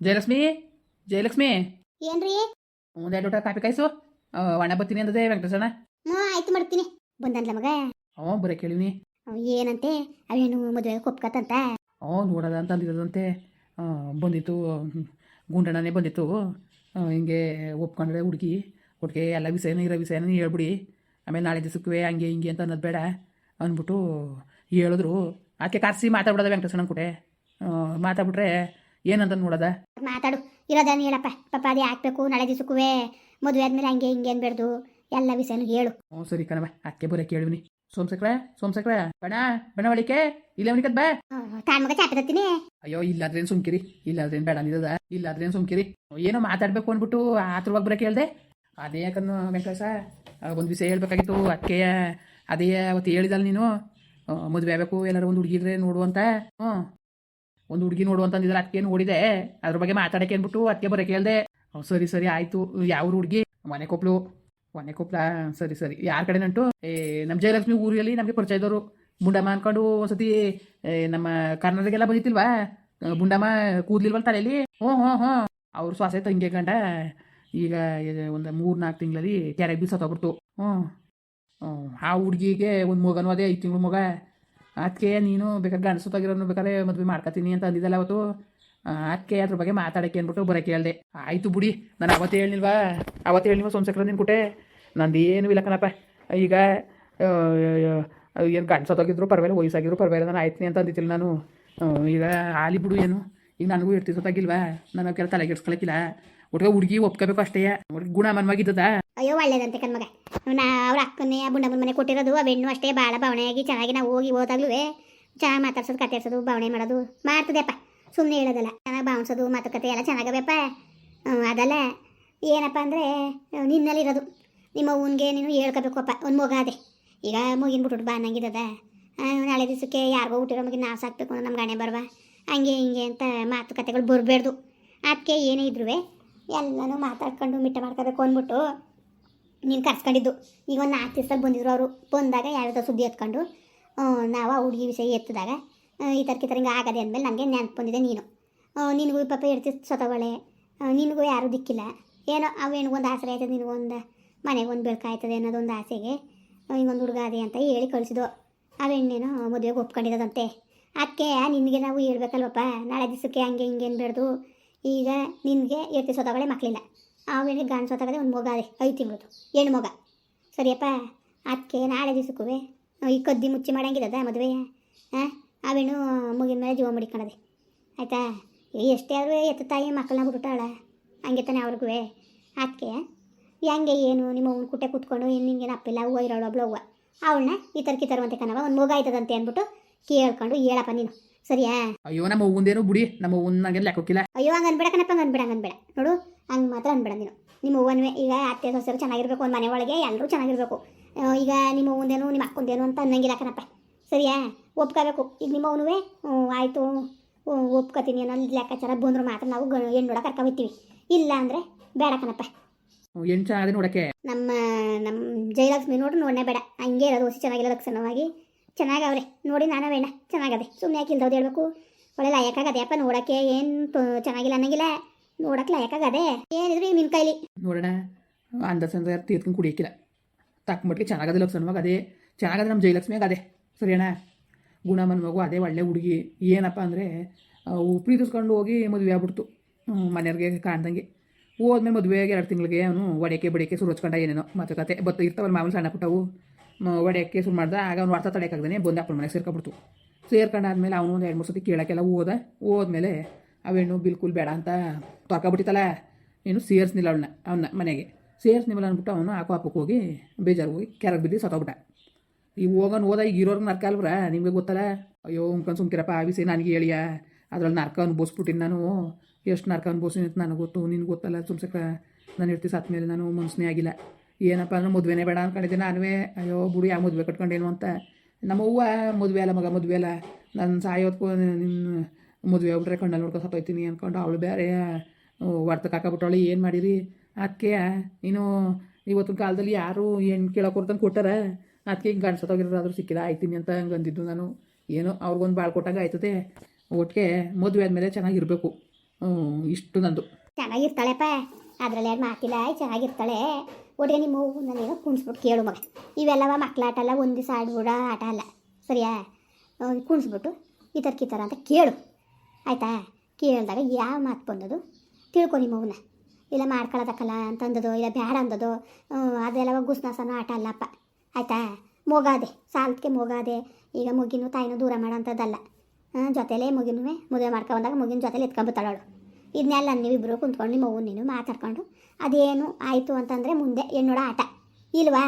ಜಯಲಕ್ಷ್ಮಿ? ಜಯಲಕ್ಷ್ಮಿ? ಏನ್ರಿ? ಒಂದೆರಡು ಊಟ ಕಾಪಿ ಕಾಯಿಸು. ಒಣ ಬರ್ತೀನಿ ಅಂದದೆ ವೆಂಕಟೇಶಣ್ಣ. ಹ್ಞೂ ಆಯ್ತು ಮಾಡ್ತೀನಿ. ಬಂದನ್ಲ ಮಗ? ಹ್ಞೂ ಬರೀ ಕೇಳಿನಿ ಏನಂತೆ? ಅವೇನು ಮದುವೆ ಕೊಪ್ಕತ್ತಂತ ಹ್ಞೂ ನೋಡೋದ ಅಂತ ಅಂದಿರೋದಂತೆ ಬಂದಿತ್ತು ಗುಂಡಣ್ಣನೇ ಬಂದಿತ್ತು. ಹಿಂಗೆ ಒಪ್ಕೊಂಡ್ರೆ ಹುಡುಗಿ. ಹುಡುಗಿ ಎಲ್ಲ ವಿಷಯನೂ ಇರೋ ವಿಷಯನೂ ಹೇಳ್ಬಿಡಿ. ಆಮೇಲೆ ನಾಳೆ ದಿವಸಕ್ಕೆ ಹಂಗೆ ಹಿಂಗೆ ಅಂತ ಅನ್ನೋದು ಬೇಡ ಅಂದ್ಬಿಟ್ಟು ಹೇಳಿದ್ರು. ಆಕೆ ಕರೆಸಿ ಮಾತಾಡ್ಬಿಡೋದ ವೆಂಕಟೇಶಣ್ಣ ಕೂಡ. ಮಾತಾಡ್ಬಿಟ್ರೆ ಏನಂತ ನೋಡದ? ಮಾತಾಡು. ಇರೋದನ್ನ ಹೇಳಪ್ಪ. ಪಾಪ ಅದೇ ಹಾಕ್ಬೇಕು ನಾಳೆ ದಿವ್ಸಕ್ಕೂ ಮದುವೆ ಆದ್ಮೇಲೆ ಹಂಗೆ ಹಿಂಗೆ ಅನ್ಬೇಡ್ದು. ಎಲ್ಲ ವಿಷಯನೂ ಹೇಳು. ಹ್ಞೂ ಸರಿ ಕಣವ ಅಕ್ಕೆ ಬರೀ ಕೇಳುವಿನಿ. ಸೋಮಸಕ್ರ ಸೋಮಸಕ್ರ. ಬಣ ಬಣವಳಿಕೆ ಇಲ್ಲ ಅವನಿಕದ್ ಬಾ. ತಾನ್ ಮಗ ತತ್ತೀನಿ? ಅಯ್ಯೋ ಇಲ್ಲಾದ್ರೇನು ಸುಮ್ಕಿರಿ. ಇಲ್ಲಾದ್ರೇನು ಬೇಡ ಅಂದಿದ್ದದ ಇಲ್ಲಾದ್ರೇನು ಸುಮ್ಕಿರಿ. ಏನೋ ಮಾತಾಡ್ಬೇಕು ಅಂದ್ಬಿಟ್ಟು ಆತುರವಾಗಿ ಬರೋಕೆ ಹೇಳ್ದೆ ಅದೇ ಯಾಕನ್ನು ವೆಂಕಟೇಶ. ಒಂದು ವಿಷಯ ಹೇಳ್ಬೇಕಾಗಿತ್ತು. ಅಕ್ಕೆಯ ಅದೇ ಅವತ್ತು ಹೇಳಿದಲ್ಲ ನೀನು. ಮದುವೆ ಆಗಬೇಕು. ಎಲ್ಲರೂ ಒಂದು ಹುಡುಗಿದ್ರೆ ನೋಡು ಅಂತ. ಹ್ಞೂ. ಒಂದು ಹುಡುಗಿ ನೋಡು ಅಂತಂದಿದ್ರೆ ಅದಕ್ಕೆ ನೋಡಿದೆ ಅದ್ರ ಬಗ್ಗೆ ಮಾತಾಡಕ್ಕೆ ಅಂದ್ಬಿಟ್ಟು ಅದಕ್ಕೆ ಬರೋ ಕೇಳ್ದೆ. ಸರಿ ಸರಿ, ಆಯಿತು. ಯಾವ ಹುಡುಗಿ? ಮನೆ ಕೊಪ್ಲು. ಮನೆ ಕೊಪ್ಲ ಸರಿ ಸರಿ. ಯಾರ ಕಡೆ ನಂಟು ಏ ನಮ್ಮ ಜಯಲಕ್ಷ್ಮಿ ಊರಲ್ಲಿ ನಮಗೆ ಪರಿಚಯ ಇದ್ದವರು ಬುಂಡಮ್ಮ ಅನ್ಕೊಂಡು ಒಂದ್ಸತಿ ನಮ್ಮ ಕರ್ನಾಟಕಗೆಲ್ಲ ಬಂದಿತ್ತಿಲ್ವಾ ಬುಂಡಮ್ಮ ಕೂದ್ಲಿಲ್ವಲ್ಲ ತಲೆಯಲ್ಲಿ ಹ್ಞೂ ಹ್ಞೂ ಹ್ಞೂ. ಅವ್ರು ಶ್ವಾಸ ತಂಗೆ ಕಂಡ ಈಗ ಒಂದು ಮೂರು ನಾಲ್ಕು ತಿಂಗಳಲ್ಲಿ ಕೆರೆಗೆ ಬೀಸ ತಗೊಬಿಡ್ತು ಹ್ಞೂ. ಹ್ಞೂ, ಆ ಹುಡುಗಿಗೆ ಒಂದು ಮಗನೂ ಅದೇ ಐದು ತಿಂಗಳು ಮಗ. ಅದಕ್ಕೆ ನೀನು ಬೇಕಾದ್ರೆ ಗಂಡ ಸುತ್ತಾಗಿರೋನು ಬೇಕಾದ್ರೆ ಮದುವೆ ಮಾಡ್ಕೊತೀನಿ ಅಂತ ಅಂದಿದ್ದಲ್ಲ ಅವತ್ತು. ಅದಕ್ಕೆ ಅದ್ರ ಬಗ್ಗೆ ಮಾತಾಡಕ್ಕೆ ಅಂದ್ಬಿಟ್ಟು ಬರೋಕೆ ಹೇಳ್ದೆ. ಆಯಿತು ಬಿಡಿ, ನಾನು ಅವತ್ತು ಹೇಳಿಲ್ವಾ ಅವತ್ತು ಹೇಳಿಲ್ವಾ ಸೋಮಶೇಖರ ನಿನ್ ಕೊಟ್ಟೆ ನಂದು ಏನು ಇಲ್ಲ ಕಣಪ್ಪ. ಈಗ ಏನು ಗಂಡ ಸತ್ತೋಗಿದ್ರು ಪರವಾಗಿಲ್ಲ, ವಯಸ್ಸಾಗಿದ್ರು ಪರವಾಗಿಲ್ಲ, ನಾನು ಆಯ್ತೀನಿ ಅಂತ ಅಂದಿದ್ದಿಲ್ಲ ನಾನು. ಈಗ ಆಲಿ ಬಿಡು ಏನು. ಈಗ ನನಗೂ ಇರ್ತಿ ಸತ್ತಾಗಿಲ್ವಾ ನಾನು ಕೆಲ ತಲೆಗೆಡ್ಸ್ಕೊಳಕ್ಕಿಲ್ಲ ಒಟ್ಟಿಗೆ ಹುಡುಗಿ ಒಪ್ಕೋಬೇಕು ಅಷ್ಟೇ. ಅವ್ರಿಗೆ ಗುಣ ಮನ್ವಾಗಿದ್ದದ. ಅಯ್ಯೋ, ಒಳ್ಳೇದಂತೆ ಕಣ್ಮಗ. ನಾ ಅವ್ರ ಅಕ್ಕನೇ ಬುಂಡಮ್ಮನ ಮನೆ ಕೊಟ್ಟಿರೋದು, ಆ ಹೆಣ್ಣು ಅಷ್ಟೇ ಭಾಳ ಭಾವನೆಯಾಗಿ ಚೆನ್ನಾಗಿ ನಾವು ಹೋಗಿ ಹೋದಾಗ್ಲೂ ಚೆನ್ನಾಗಿ ಮಾತಾಡ್ಸೋದು ಕತೆ ಭಾವನೆ ಮಾಡೋದು ಮಾಡ್ತದೆಪ್ಪ ಸುಮ್ಮನೆ ಹೇಳೋದಲ್ಲ. ಚೆನ್ನಾಗಿ ಭಾವಿಸೋದು ಮಾತುಕತೆ ಎಲ್ಲ ಚೆನ್ನಾಗಬೇಪ್ಪ ಅದಲ್ಲ. ಏನಪ್ಪ ಅಂದರೆ, ನಿನ್ನಲ್ಲಿರೋದು. ನಿಮ್ಮ ಅವನಿಗೆ ನೀನು ಹೇಳ್ಕೋಬೇಕಪ್ಪ. ಒಂದು ಮಗ ಅದೇ ಈಗ ಮುಗಿನ ಬಿಟ್ಬಿಟ್ಟು ಬಾ ಅನ್ನಂಗಿದ್ದದ ನಾಳೆ ದಿವಸಕ್ಕೆ ಯಾರಿಗೋ ಹುಟ್ಟಿರೋ ಮಗಿನ ನಾವು ಸಾಕ್ಬೇಕು ನಮ್ಗೆ ಗಣೆ ಬರುವ. ಹಂಗೆ ಹಿಂಗೆ ಅಂತ ಮಾತುಕತೆಗಳು ಬರಬೇಡ್ದು. ಅದಕ್ಕೆ ಏನೇ ಇದ್ರೂ ಎಲ್ಲನೂ ಮಾತಾಡ್ಕೊಂಡು ಮಿಟ್ಟ ಮಾಡ್ಕೋಬೇಕು ಅಂದ್ಬಿಟ್ಟು ನೀನು ಕರ್ಸ್ಕೊಂಡಿದ್ದು. ಈಗ ಒಂದು ನಾಲ್ಕು ದಿವಸದಲ್ಲಿ ಬಂದಿದ್ರು ಅವರು. ಬಂದಾಗ ಯಾವ್ಯಾವ ಸುದ್ದಿ ಎತ್ಕೊಂಡು ನಾವು ಆ ಹುಡುಗಿ ವಿಷಯ ಎತ್ತಿದಾಗ ಈ ಥರಕ್ಕೆ ಥರ ಹಿಂಗೆ ಆಗದೆ ಅಂದಮೇಲೆ ನನಗೆ ನೆನಪು ಬಂದಿದೆ ನೀನು. ನಿನಗೂ ಪಾಪ ಇರ್ತಿ ಸೊತವಳೆ. ನಿನಗೂ ಯಾರೂ ದಿಕ್ಕಿಲ್ಲ. ಏನೋ ಅವೇನಿಗೊಂದು ಆಸರೆ ಆಯ್ತದೆ ನಿನಗೊಂದು ಮನೆಗೆ ಒಂದು ಬೆಳಕಾಯ್ತದೆ ಅನ್ನೋದೊಂದು ಆಸೆಗೆ ಹಿಂಗೊಂದು ಹುಡುಗ ಅದೇ ಅಂತ ಹೇಳಿ ಕಳಿಸಿದ್ದು. ಅವೆಣ್ಣೇನೋ ಮದುವೆಗೆ ಒಪ್ಕೊಂಡಿರೋದಂತೆ. ಅದಕ್ಕೆ ನಿನಗೆ ನಾವು ಹೇಳ್ಬೇಕಲ್ವಪ್ಪ. ನಾಳೆ ದಿವಸಕ್ಕೆ ಹಂಗೆ ಹಿಂಗೆ ಅನ್ಬೇಡ್ದು ಈಗ ನಿನಗೆ ಎತ್ತಿ ಸೊತಗಳೇ ಮಕ್ಕಳಿಲ್ಲ ಅವನಿಗೆ ಗಂಡು ಸೋತಾಗದೆ ಒಂದು ಮಗ ಅದೇ, ಐದು ತಿಂಗಳದು. ಹೆಣ್ಣು ಮಗ. ಸರಿಯಪ್ಪ ಅದಕ್ಕೆ ನಾಳೆ ದಿವಸಕ್ಕೂ ಈ ಕದ್ದಿ ಮುಚ್ಚಿ ಮಾಡಂಗಿಲ್ಲ ಮದುವೆ ಹಾಂ ಅವೇನು ಮುಗಿದ ಮೇಲೆ ಜೀವ ಮಡಿಕೊಳ್ಳದೆ ಆಯಿತಾ? ಎಷ್ಟೇ ಆದರೂ ಎತ್ತ ತಾಯಿ ಮಕ್ಕಳನ್ನ ಬಿಟ್ಟಾಳ ಹಂಗೆ ತಾನೆ ಅವ್ರಿಗೂ ಅದಕ್ಕೆ ಹೆಂಗೆ ಏನು ನಿಮ್ಮ ಅವ್ನ ಕುಟ್ಟೆ ಕೂತ್ಕೊಂಡು ಏನು ನಿಂಗೇನು ಅಪ್ಪಿಲ್ಲ ಹೂವು ಇರೋಳು, ಒಬ್ಳು ಹೂವು ಅವಳನ್ನ ಈ ಥರ ಥರವಂತೆ ಕಣವ ಒಂದು ಮಗ ಆಯ್ತದಂತೆ ಅಂದ್ಬಿಟ್ಟು ಕೇಳ್ಕೊಂಡು, ಹೇಳಪ್ಪ ನೀನು. ಸರಿಯಾ? ಅಯ್ಯೋ ನಮ್ಮ ಅವ್ವಂದೇನು ಬಿಡಿ ನಮ್ಮ ಅವ್ವನ್ ನನಗೆ ಲೆಕ್ಕೋಕಿಲ್ಲ ಅಯ್ಯೋ ಹಂಗ ಅನ್ಬೇಡ ಕಣಪ್ಪ ಹಂಗ ಅನ್ಬೇಡ ಹಂಗೆ ಅನ್ಬೇಡ. ನೋಡು ಹಂಗ್ ಮಾತ್ರ ಅನ್ಬೇಡ ನೀನು. ನಿಮ್ಮ ಅವ್ವನ್ವೇ ಈಗ ಅತ್ತೆ ಸೊಸೆರು ಚೆನ್ನಾಗಿರ್ಬೇಕು ಒಂದು ಮನೆ ಒಳಗೆ ಎಲ್ಲರೂ ಚೆನ್ನಾಗಿರ್ಬೇಕು. ಆ, ಈಗ ನಿಮ್ಮ ಅವ್ವಂದೇನು ನಿಮ್ಮ ಅಕ್ಕಂದೇನು ಅಂತ ಅನ್ನಂಗಿಲ್ಲ ಕಣಪ್ಪ. ಸರಿಯಾ? ಒಪ್ಕೋಬೇಕು. ಈಗ ನಿಮ್ಮ ಅವನುವೆ ಆಯಿತು. ಒಪ್ಕೋತೀನಿ ಅನ್ನೋ ಲೆಕ್ಕಾಚಾರ ಬಂದ್ರು ಮಾತ್ರ ನಾವು ಗ ಹೆಣ್ಣು ನೋಡಕ್ಕೆ ಕರ್ಕೊ ಹೋಗ್ತೀವಿ ಇಲ್ಲ ಅಂದರೆ ಬೇಡ ಕಣಪ್ಪ. ಎಂಟು ಚೆನ್ನಾಗಿದೆ ನೋಡಕ್ಕೆ. ನಮ್ಮ ನಮ್ಮ ಜಯಲಕ್ಷ್ಮಿ ನೋಡ್ರಿ ನೋಡನೇ ಬೇಡ. ಹಂಗೆ ಇರೋದು ಹೊಸಿ ಚೆನ್ನಾಗಿಲ್ಲ ಲಕ್ಷಣವಾಗಿ. ಚೆನ್ನಾಗವ್ರೆ. ನೋಡಿ ನಾನು ವೇಣ ಚೆನ್ನಾಗದೆ. ಸುಮ್ಮನೆ ಯಾಕೆ ಇಲ್ದವ್ದು ಹೇಳ್ಬೇಕು? ಒಳ್ಳೆ ಲಾಯಕ್ಕಾಗದೆ ಅಪ್ಪ ನೋಡೋಕ್ಕೆ ಏನು ಚೆನ್ನಾಗಿಲ್ಲ ಅನ್ನಂಗಿಲ್ಲ. ನೋಡಕ್ಕೆ ಲಾಯಕ್ಕಾಗದೆ. ಏನಿದ್ರು ನಿನ್ನ ಕೈಲಿ ನೋಡೋಣ. ಅಂದ ಸಂದ ತೀರ್ಕೊಂಡು ಕುಡಿಯಕ್ಕಿಲ್ಲ ತಕ್ಕ ಮಟ್ಟಿಗೆ ಚೆನ್ನಾಗದೆ ಲಕ್ಷ್ಮಣವಾಗ ಅದೇ. ಚೆನ್ನಾಗದೆ ನಮ್ಮ ಜಯಲಕ್ಷ್ಮಿಯಾಗ ಅದೇ ಸರಿ ಅಣ್ಣ ಗುಣಮನ್ ಮಗು, ಅದೇ ಒಳ್ಳೆ ಹುಡುಗಿ. ಏನಪ್ಪ ಅಂದರೆ ಪ್ರೀತಿಸ್ಕೊಂಡು ಹೋಗಿ ಮದುವೆ ಆಗ್ಬಿಡ್ತು. ಮನೆಯವ್ರಿಗೆ ಕಾಣ್ದಂಗೆ. ಹೋದ್ಮೇಲೆ ಮದುವೆಗೆ ಎರಡು ತಿಂಗಳಿಗೆ ಅವನು ಒಡೆಕೆ ಬಡಿಕೆ ಸುರು ಹಚ್ಕೊಂಡ ಏನೇನೋ ಕತೆ ಬತ್ತ ಇರ್ತಾವಲ್ಲ ಮಾಮೂಲು ಸಣ್ಣ ಪುಟ್ಟವು. ಮ- ಒಡೆಯಕ್ಕೆ ಸುರು ಮಾಡ್ದೆ. ಆಗ ಅವ್ನು ಅರ್ಥ ತಡೆಯೋಕ್ಕಾಗ್ದಾನೆ ಬಂದು ಮನೆಗೆ ಸೇರ್ಕೊಬಿಡ್ತು ಸೇರ್ಕೊಂಡಾದ್ಮೇಲೆ ಅವನು ಒಂದು ಎರಡು ಮೂರು ಸತಿ ಕೇಳೋಕ್ಕೆಲ್ಲ ಹೋದ. ಹೋದ್ಮೇಲೆ ಅವೇನು ಬಿಲ್ಕುಲ್ ಬೇಡ ಅಂತ ತೊರ್ಕೊಬಿಟ್ಟಿತ್ತಲ್ಲ. ಏನು ಸೇರಿಸ್ನಿಲ್ಲ ಅವಳನ್ನ ಅವನ್ನ ಮನೆಗೆ. ಸೇರಿಸ್ನಿಲ್ಲ ಅಂದ್ಬಿಟ್ಟು ಅವನು ಹಾಕೋ ಹಪ್ಪಕ್ಕೆ ಹೋಗಿ ಬೇಜಾರು ಹೋಗಿ ಕೆರಗೆ ಬಿದ್ದು ಸತ್ತೋಗ್ಬಿಟ್ಟ. ಈಗ ಹೋಗೋನು ಹೋದ, ಈಗ ಇರೋರ್ಗೆ ನರ್ಕ ಅಲ್ವ್ರ? ನಿಮಗೆ ಗೊತ್ತಲ್ಲ? ಅಯ್ಯೋ ಉಂಕನ್ ಸುಮ್ಕಿರಪ್ಪ ಆ ವಿಷಯ ನನಗೆ ಹೇಳಿಯ? ಅದ್ರಲ್ಲಿ ನರ್ಕ ಅನ್ಬೋಸ್ಬಿಟ್ಟಿನಿ ನಾನು. ಎಷ್ಟು ನರ್ಕ ಅನ್ಬೋಸಿನಿ ಅಂತ ನನಗೆ ಗೊತ್ತು, ನಿನ್ಗೆ ಗೊತ್ತಲ್ಲ ಸುಮ್ಸಕ್ಕ ನಾನು ಇರ್ತೀವಿ ಸತ್ತ ಮೇಲೆ ನಾನು ಮನ್ಸನೇ ಆಗಿಲ್ಲ. ಏನಪ್ಪ ಅಂದ್ರೆ ಮದುವೆನೇ ಬೇಡ ಅಂದ್ಕೊಂಡಿದ್ದೆ ನಾನುವೇ, ಅಯ್ಯೋ, ಬುಡು ಯಾವ ಮದುವೆ ಕಟ್ಕೊಂಡೇನು ಅಂತ. ನಮ್ಮ ಅವ್ವ ಮದುವೆ ಅಲ್ಲ, ಮಗ ಮದುವೆ ಅಲ್ಲ. ನನ್ನ ಸಾಯೋದ್ಕೂ ನಿನ್ನ ಮದುವೆ ಹೋಗ್ಬಿಟ್ರೆ ಕಣ್ಣಲ್ಲಿ ನೋಡ್ಕೊಂಡು ಸತ್ತೋಯ್ತೀನಿ ಅಂದ್ಕೊಂಡು ಅವಳು ಬೇರೆ ವರ್ತಕ್ಕೆ ಹಾಕಬಿಟ್ಟವಳು, ಏನು ಮಾಡಿರಿ? ಅದಕ್ಕೆ ನೀನು ಇವತ್ತಿನ ಕಾಲದಲ್ಲಿ ಯಾರು ಹೆಣ್ಣು ಕೇಳೋಕೆ ಹೊರ್ತಂಗೆ ಕೊಟ್ಟಾರ? ಅದಕ್ಕೆ ಹಿಂಗೆ ಗಂಡ ಆದರೂ ಸಿಕ್ಕಿಲ್ಲ, ಆಯ್ತೀನಿ ಅಂತ ಹಂಗೆ ಅಂದಿದ್ದು ನಾನು. ಏನೋ ಅವ್ರಿಗೊಂದು ಬಾಳ್ ಕೊಟ್ಟಾಗ ಆಯ್ತದೆ. ಒಟ್ಟಿಗೆ ಮದುವೆ ಆದಮೇಲೆ ಚೆನ್ನಾಗಿರಬೇಕು ಇಷ್ಟು ನಂದು. ಚೆನ್ನಾಗಿರ್ತಾಳೆಪ್ಪ ಅದರಲ್ಲಿ ಯಾರು ಮಾತಿಲ್ಲ ಚೆನ್ನಾಗಿರ್ತಾಳೆ ಒಟ್ಟಿಗೆ ನಿಮ್ಮ ನನಗೆ ಕುಣಿಸ್ಬಿಟ್ಟು ಕೇಳು ಮಗ. ಇವೆಲ್ಲವ ಮಕ್ಳು ಆಟ ಅಲ್ಲ ಒಂದು ದಿವಸ ಆಡ್ಬಿಡ ಆಟ ಅಲ್ಲ. ಸರಿಯಾ? ಕುಣಿಸ್ಬಿಟ್ಟು ಈ ಥರ ಕಿತ್ತರ ಅಂತ ಕೇಳು. ಆಯಿತಾ? ಕೇಳಿದಾಗ ಯಾವ ಮಾತು ಬಂದದು? ತಿಳ್ಕೊ ನಿಮ್ಮವನ್ನ ಇಲ್ಲ ಮಾಡ್ಕೊಳ್ಳೋದಕ್ಕಲ್ಲ ಅಂತಂದದು, ಇಲ್ಲ ಬ್ಯಾಡ ಅಂದದು ಅದೆಲ್ಲವ ಗುಸ್ನಾಸನ ಆಟ ಅಲ್ಲಪ್ಪ ಆಯಿತಾ? ಮೊಗಾದೆ. ಸಾಲಕ್ಕೆ ಮೊಗಾದೆ. ಈಗ ಮುಗಿನೂ ತಾಯಿನೂ ದೂರ ಮಾಡೋಂಥದ್ದಲ್ಲ ಜೊತೆಲೇ ಮುಗಿನೂ ಮದುವೆ ಮಾಡ್ಕೊ ಬಂದಾಗ ಮುಗಿನ ಜೊತೆಲಿ ಎತ್ಕೊಂಬತ್ತಾಳವಳು ಇದನ್ನೆಲ್ಲ ನೀವಿಬ್ಬರು ಕುಂತ್ಕೊಂಡು ನಿಮ್ಮ ಅವ್ವ ನೀನು ಮಾತಾಡ್ಕೊಂಡು ಅದೇನು ಆಯಿತು ಅಂತಂದರೆ ಮುಂದೆ ಹೆಣ್ಣೋಡ ಆಟ. ಇಲ್ವಾ?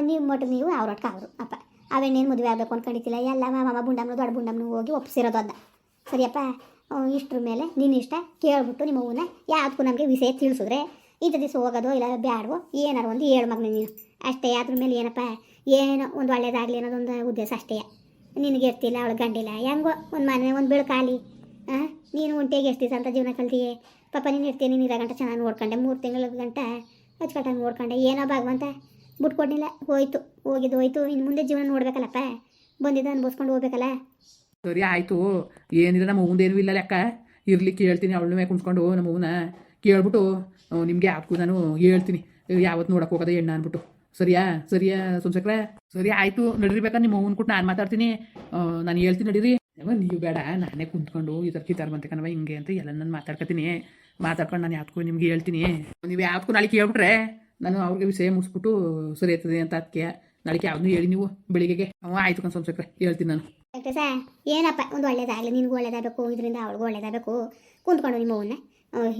ನೀವು ಮಟ್ಟು ನೀವು ಅವ್ರೊಟ್ಕ ಅವರು, ಅಪ್ಪ. ಅವೇನೇನು ಮದುವೆ ಆಗಬೇಕು ಅಂದ್ಕೊಂಡಿದ್ದಿಲ್ಲ ಎಲ್ಲ ಮಾಮ ಬುಂಡಮ್ಮನ ದೊಡ್ಡ ಬುಂಡಮ್ಮನ ಹೋಗಿ ಒಪ್ಸಿರೋದು ಅದನ್ನ ಸರಿಯಪ್ಪ ಇಷ್ಟ್ರ ಮೇಲೆ ನಿನ್ನ ಇಷ್ಟ ಕೇಳ್ಬಿಟ್ಟು ನಿಮ್ಮ ಅವ್ವನ ಯಾವುದಕ್ಕೂ ನಮಗೆ ವಿಷಯ ತಿಳಿಸಿದ್ರೆ ಇಂಥ ದಿವಸ ಹೋಗೋದು ಇಲ್ಲ ಬ್ಯಾಡವೋ ಏನಾರು ಒಂದು ಏಳು ಮಗನ ನೀನು. ಅಷ್ಟೇ, ಅದ್ರ ಮೇಲೆ ಏನಪ್ಪ? ಏನೋ ಒಂದು ಒಳ್ಳೇದಾಗಲಿ ಅನ್ನೋದೊಂದು ಉದ್ದೇಶ ಅಷ್ಟೇ. ನಿನಗೆ ಇರ್ತಿಲ್ಲ ಅವಳು ಗಂಡಿಲ್ಲ. ಹೆಂಗೋ ಒಂದು ಮನೆ, ಒಂದು ಬೆಳಕಾಲಿ ನೀನು ಒಂಟಿಯಾಗಿ ಎಷ್ಟು ದಿವಸ ಅಂತ ಜೀವನ ಕಲ್ತಿಯೇ? ಪಾಪ ನೀನು ಇರ್ತೀನಿ ನೀನು ಗಂಟೆ ಚೆನ್ನಾಗಿ ನೋಡ್ಕೊಂಡೆ, ಮೂರು ತಿಂಗಳ ಗಂಟ ಅಚ್ಚುಕಟ್ಟಾಗಿ ನೋಡ್ಕೊಂಡೆ. ಏನೋ ಭಗವಂತ ಬಿಟ್ಕೊಡ್ಲಿಲ್ಲ ಹೋಯ್ತು ಹೋಗಿದ್ದು ಹೋಯ್ತು. ಇನ್ನು ಮುಂದೆ ಜೀವನ ನೋಡ್ಬೇಕಲ್ಲಪ್ಪ, ಬಂದಿದ್ದು ಅನ್ಭವಿಸ್ಕೊಂಡು ಹೋಗ್ಬೇಕಲ್ಲ? ಸರಿ, ಆಯಿತು. ಏನಿಲ್ಲ ನಮ್ಮ ಏನೂ ಇಲ್ಲ ಲೆಕ್ಕ. ಇರ್ಲಿ ಕೇಳ್ತೀನಿ, ಅವಳನ್ನೇ ಕುಂತ್ಕೊಂಡು ನಮ್ಮ ಹೂವನ್ನ ಕೇಳ್ಬಿಟ್ಟು ನಿಮಗೆ ಹಾಕು ನಾನು ಹೇಳ್ತೀನಿ. ಯಾವತ್ತು ನೋಡಕ್ಕೆ ಹೋಗೋದ ಎಣ್ಣ ಅಂದ್ಬಿಟ್ಟು ಸರಿಯಾ? ಸರಿಯಾ ಸುಮ್ಸಕ್ರೆ ಸರಿ, ಆಯಿತು. ನಡೀಬೇಕಾ ನಿಮ್ಮ ಅವ್ವನ ಕೊಟ್ಟು ನಾನು ಮಾತಾಡ್ತೀನಿ. ನಾನು ಹೇಳ್ತೀನಿ, ನಡೀರಿ. ಅವ ನೀವು ಬೇಡ ನಾನೇ ಕುಂತ್ಕೊಂಡು ಈ ಥರ ಕಿತ್ತಾರ ಬಂತೆ ಕಣವ ಹಿಂಗೆ ಅಂತ ಎಲ್ಲ ನಾನು ಮಾತಾಡ್ಕೊತೀನಿ ಮಾತಾಡ್ಕೊಂಡು ನಾನು ಯಾವ್ದಕ್ಕೂ ನಿಮ್ಗೆ ಹೇಳ್ತೀನಿ. ನೀವು ಯಾವ್ದಕ್ಕೂ ನಾಳೆ ಕೇಳ್ಬಿಟ್ರೆ ನಾನು ಅವ್ರಿಗೆ ವಿಷಯ ಮುಗಿಸ್ಬಿಟ್ಟು ಸರಿ ಆಯ್ತದೆ ಅಂತ ಅದಕ್ಕೆ ನಾಳೆ ಯಾವ್ದು ಹೇಳಿ ನೀವು ಬೆಳಿಗ್ಗೆಗೆ. ಅವ ಆಯ್ತು ಕಣ್ ಸ್ವಲ್ಪ ಹೇಳ್ತೀನಿ ನಾನು. ಡಾಕ್ಟರ್ ಸಾ? ಏನಪ್ಪ ಒಂದು ಒಳ್ಳೇದಾಗಲಿ ನಿನಗೂ ಒಳ್ಳೇದಾಗಬೇಕು ಇದರಿಂದ ಅವ್ಳಿಗೂ ಒಳ್ಳೇದಾಗಬೇಕು. ಕುಂತ್ಕೊಂಡು ನಿಮ್ಮ ಅವನ್ನ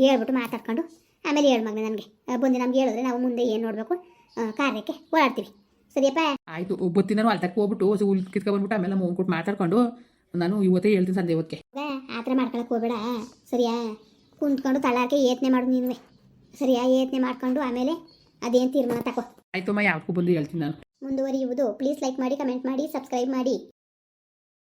ಹೇಳ್ಬಿಟ್ಟು ಮಾತಾಡ್ಕೊಂಡು ಆಮೇಲೆ ಹೇಳು ಮಗನ ನನಗೆ. ಬಂದು ನಮ್ಗೆ ಹೇಳಿದ್ರೆ ನಾವು ಮುಂದೆ ಏನು ನೋಡಬೇಕು ಕಾರ್ಯಕ್ಕೆ ಓಡಾಡ್ತೀವಿ. ಸರಿಯಪ್ಪ? ಆಯಿತು ಬತ್ತಿ ನಾನು ಅಲ್ತಕ್ಕೆ ಹೋಗ್ಬಿಟ್ಟು ಹುಲ್ ಕಿತ್ಕೊಂಡ್ಬಿಟ್ಟು ಆಮೇಲೆ ನಮ್ಮ ಕೊಟ್ಟು ಮಾತಾಡ್ಕೊಂಡು ನಾನು ಇವತ್ತೇ ಹೇಳ್ತೀನಿ ಸಂಜೆ ಓಕೆ ಆ ಥರ ಮಾಡ್ಕೊಳಕ್ಕೆ ಹೋಗಬೇಡ. ಸರಿಯಾ? ಕುಂತ್ಕೊಂಡು ತಳಾಕೆ ಏತ್ನೆ ಮಾಡು ನೀನುವೆ. ಸರಿಯಾ? ಏತ್ನೆ ಮಾಡ್ಕೊಂಡು ಆಮೇಲೆ ಅದೇನು ತೀರ್ಮಾನ ತಗೋ ಆಯ್ತಮ್ಮ ಯಾವ್ದಕ್ಕೂ ಬಂದು ಹೇಳ್ತೀನಿ ನಾನು. ಮುಂದುವರಿಯುವುದು. ಪ್ಲೀಸ್ ಲೈಕ್ ಮಾಡಿ ಕಮೆಂಟ್ ಮಾಡಿ ಸಬ್ಸ್ಕ್ರೈಬ್ ಮಾಡಿ.